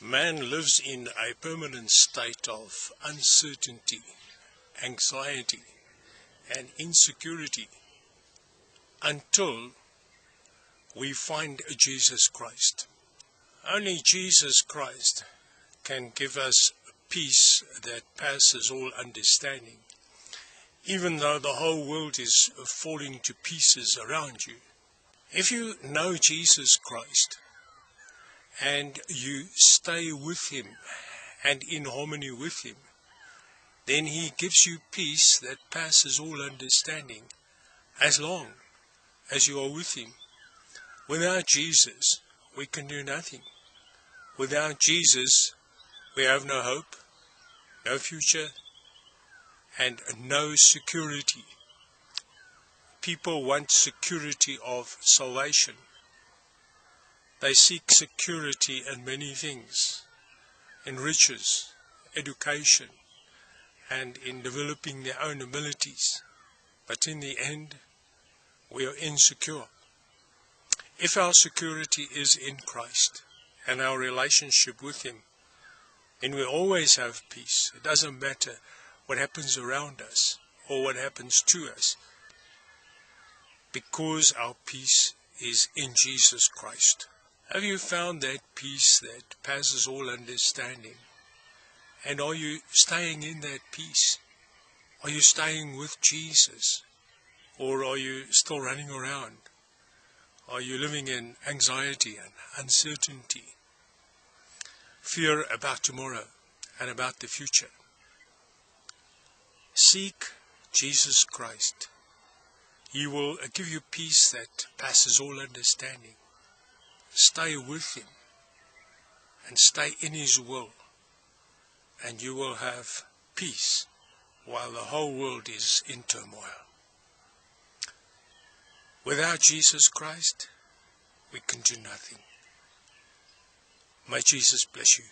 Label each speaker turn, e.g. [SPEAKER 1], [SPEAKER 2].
[SPEAKER 1] Man lives in a permanent state of uncertainty, anxiety, and insecurity until we find Jesus Christ. Only Jesus Christ can give us peace that passes all understanding, even though the whole world is falling to pieces around you. If you know Jesus Christ and you stay with Him and in harmony with Him, then He gives you peace that passes all understanding as long as you are with Him. Without Jesus, we can do nothing. Without Jesus, we have no hope, no future, and no security. People want security of salvation. They seek security in many things, in riches, education, and in developing their own abilities. But in the end, we are insecure. If our security is in Christ, and our relationship with Him, then we always have peace. It doesn't matter what happens around us or what happens to us, because our peace is in Jesus Christ. Have you found that peace that passes all understanding? And are you staying in that peace? Are you staying with Jesus? Or are you still running around? Are you living in anxiety and uncertainty? Fear about tomorrow and about the future. Seek Jesus Christ. He will give you peace that passes all understanding. Stay with Him and stay in His will, and you will have peace while the whole world is in turmoil. Without Jesus Christ, we can do nothing. May Jesus bless you.